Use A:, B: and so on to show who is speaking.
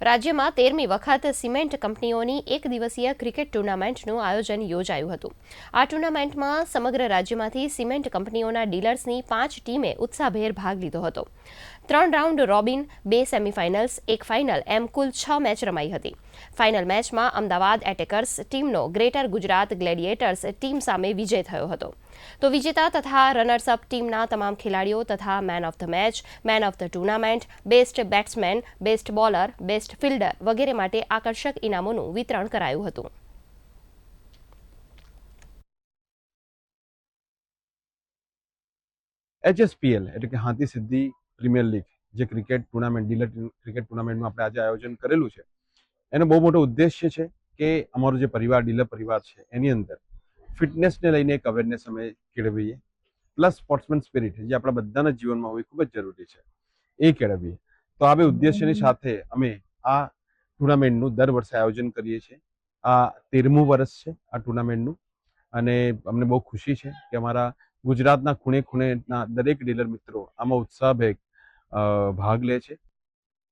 A: રાજ્યમાં તેરમી વખત સિમેન્ટ કંપનીઓની એક દિવસીય ક્રિકેટ ટુર્નામેન્ટનું આયોજન યોજાયું હતું. આ ટુર્નામેન્ટમાં સમગ્ર રાજ્યમાંથી સિમેન્ટ કંપનીઓના ડીલર્સની પાંચ ટીમે ઉત્સાહભેર ભાગ લીધો હતો. ત્રણ રાઉન્ડ રોબિન, બે સેમીફાઇનલ્સ, એક ફાઇનલ, એમ કુલ છ મેચ રમાઈ હતી. ફાઇનલ મેચમાં અમદાવાદ એટેકર્સ ટીમનો ગ્રેટર ગુજરાત ગ્લેડિએટર્સ ટીમ સામે વિજય થયો હતો. તો વિજેતા તથા રનર્સઅપ ટીમના તમામ ખેલાડીઓ તથા man of the match man of the tournament best batsman best bowler best fielder વગેરે માટે આકર્ષક ઇનામોનું વિતરણ કરાયું હતું.
B: એચએસપીએલ એટલે કે હાથી સિદ્ધિ પ્રીમિયર લીગ જે ક્રિકેટ ટુર્નામેન્ટ ડીલર ક્રિકેટ ટુર્નામેન્ટનું આપણે આજે આયોજન કરેલું છે. એનો બહુ મોટો ઉદ્દેશ્ય છે કે અમારો જે પરિવાર ડીલર પરિવાર છે, એની અંદર ફિટનેસને લઈને એક અવેરનેસ અમે કેળવીએ. પ્લસ સ્પોર્ટ્સમેન સ્પિરિટ જે આપણા બધાના જીવનમાં હોવી ખૂબ જ જરૂરી છે. એ કેળવીએ. તો આ બે ઉદ્દેશ્યની સાથે અમે આ ટુર્નામેન્ટનું દર વર્ષે આયોજન કરીએ છીએ. આ તેરમું વર્ષ છે આ ટુર્નામેન્ટનું અને અમને બહુ ખુશી છે કે અમારા ગુજરાતના ખૂણે ખૂણેના દરેક ડીલર મિત્રો આમાં ઉત્સાહભેર ભાગ લે છે.